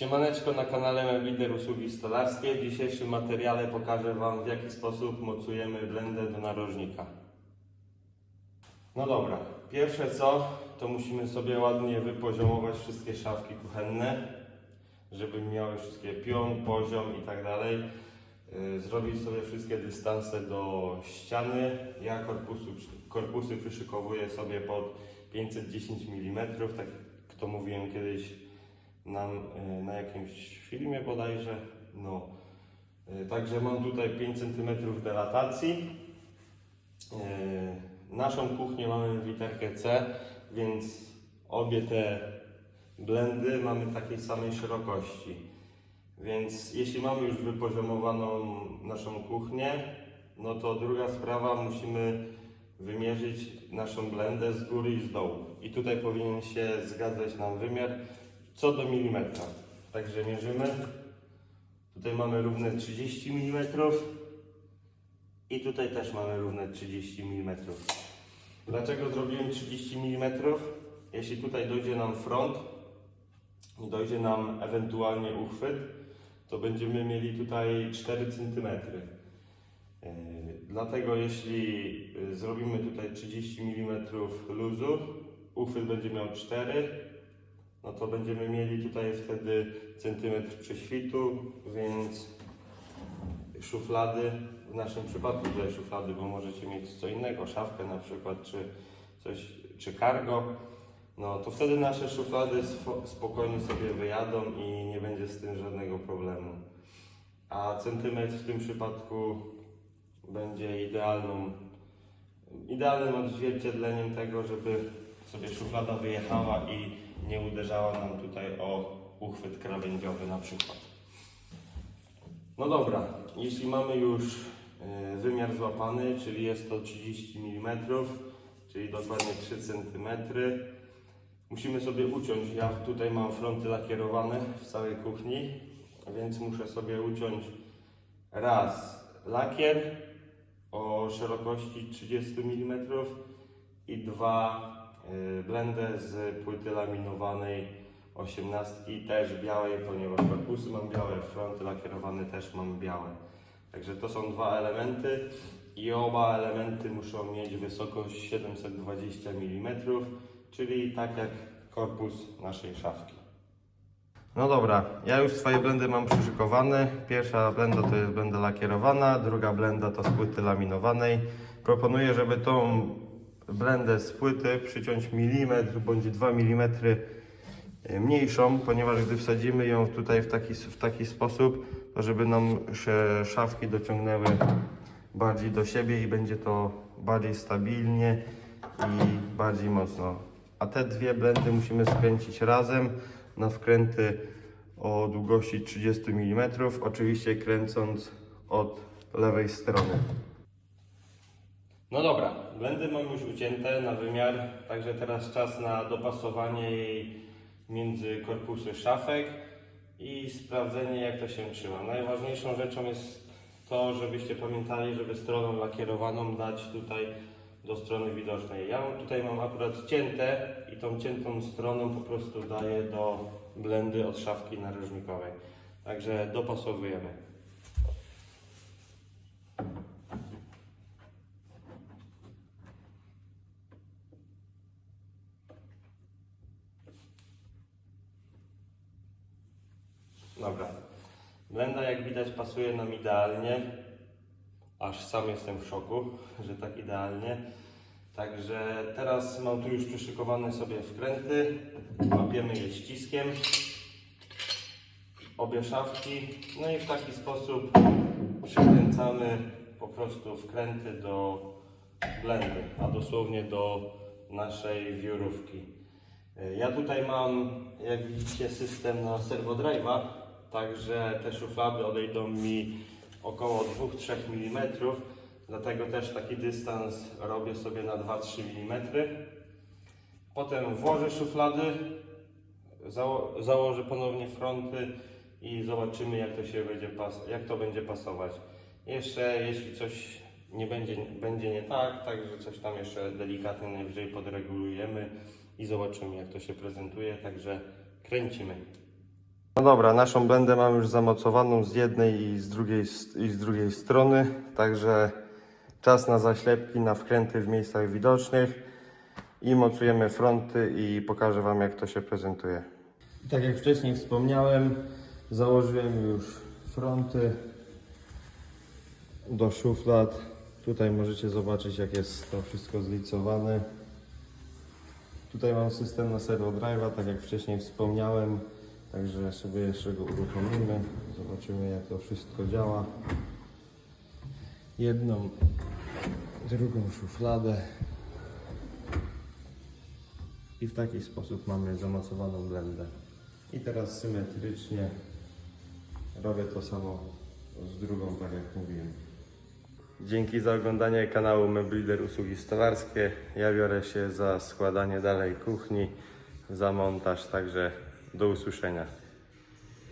Siemaneczko na kanale Meblider Usługi Stolarskie. W dzisiejszym materiale pokażę Wam w jaki sposób mocujemy blendę do narożnika. No dobra, pierwsze co, to musimy sobie ładnie wypoziomować wszystkie szafki kuchenne, żeby miały wszystkie pion, poziom i tak dalej. Yy, Zrobić sobie wszystkie dystanse do ściany. Ja korpusu, korpusy przyszykowuję sobie pod 510 mm, tak jak to mówiłem kiedyś nam y, na jakimś filmie bodajże. No. Y, Także mam tutaj 5 cm delatacji. Y, Naszą kuchnię mamy w literkę C, więc obie te blendy mamy takiej samej szerokości. Więc jeśli mamy już wypoziomowaną naszą kuchnię, no to druga sprawa, musimy wymierzyć naszą blendę z góry i z dołu. I tutaj powinien się zgadzać nam wymiar co do milimetra. Także mierzymy. Tutaj mamy równe 30 mm i tutaj też mamy równe 30 mm. Dlaczego zrobiłem 30 mm? Jeśli tutaj dojdzie nam front i dojdzie nam ewentualnie uchwyt, to będziemy mieli tutaj 4 cm. Yy, Dlatego jeśli yy, zrobimy tutaj 30 mm luzu, uchwyt będzie miał 4, no to będziemy mieli tutaj wtedy centymetr prześwitu, więc szuflady, w naszym przypadku tutaj szuflady, bo możecie mieć co innego, szafkę na przykład, czy coś, czy cargo, no to wtedy nasze szuflady spokojnie sobie wyjadą i nie będzie z tym żadnego problemu. A centymetr w tym przypadku będzie idealną, idealnym odzwierciedleniem tego, żeby sobie szuflada wyjechała i nie uderzała nam tutaj o uchwyt krawędziowy na przykład. No dobra, jeśli mamy już e, wymiar złapany, czyli jest to 30 mm, czyli dokładnie 3 cm, musimy sobie uciąć. Ja tutaj mam fronty lakierowane w całej kuchni, więc muszę sobie uciąć raz lakier o szerokości 30 mm i dwa blendę z płyty laminowanej 18 też białej, ponieważ korpusy mam białe, fronty lakierowane też mam białe. Także to są dwa elementy i oba elementy muszą mieć wysokość 720 mm, czyli tak jak korpus naszej szafki. No dobra, ja już swoje blendy mam przyszykowane. Pierwsza blenda to jest blenda lakierowana, druga blenda to z płyty laminowanej. Proponuję, żeby tą blendę z płyty przyciąć milimetr bądź 2 mm mniejszą, ponieważ gdy wsadzimy ją tutaj w taki, w taki sposób, to żeby nam się szafki dociągnęły bardziej do siebie i będzie to bardziej stabilnie i bardziej mocno. A te dwie blendy musimy skręcić razem na wkręty o długości 30 mm, oczywiście kręcąc od lewej strony. No dobra, blendy mam już ucięte na wymiar, także teraz czas na dopasowanie jej między korpusy szafek i sprawdzenie jak to się trzyma. Najważniejszą rzeczą jest to, żebyście pamiętali, żeby stroną lakierowaną dać tutaj do strony widocznej. Ja tutaj mam akurat cięte i tą ciętą stroną po prostu daję do blendy od szafki narożnikowej. Także dopasowujemy. Dobra. Blenda jak widać pasuje nam idealnie. Aż sam jestem w szoku, że tak idealnie. Także teraz mam tu już przyszykowane sobie wkręty. Łapiemy je ściskiem. Obie szafki. No i w taki sposób przykręcamy po prostu wkręty do blendy, a dosłownie do naszej wiórówki. Ja tutaj mam, jak widzicie, system na servo drive'a, także te szuflady odejdą mi około 2-3 mm, dlatego też taki dystans robię sobie na 2-3 mm. Potem włożę szuflady, zało założę ponownie fronty i zobaczymy jak to się będzie jak to będzie pasować. Jeszcze jeśli coś nie będzie, będzie nie tak, także coś tam jeszcze delikatnie najwyżej podregulujemy i zobaczymy jak to się prezentuje, także kręcimy. No dobra, naszą blendę mam już zamocowaną z jednej i z drugiej, i z drugiej strony, także czas na zaślepki, na wkręty w miejscach widocznych i mocujemy fronty i pokażę Wam jak to się prezentuje. Tak jak wcześniej wspomniałem, założyłem już fronty do szuflad. Tutaj możecie zobaczyć jak jest to wszystko zlicowane. Tutaj mam system na servo drive'a, tak jak wcześniej wspomniałem. Także sobie jeszcze go uruchomimy. Zobaczymy jak to wszystko działa. Jedną, drugą szufladę. I w taki sposób mamy zamocowaną blendę. I teraz symetrycznie robię to samo z drugą, tak jak mówiłem. Dzięki za oglądanie kanału Meblider Usługi Stolarskie. Ja biorę się za składanie dalej kuchni, za montaż, także do usłyszenia.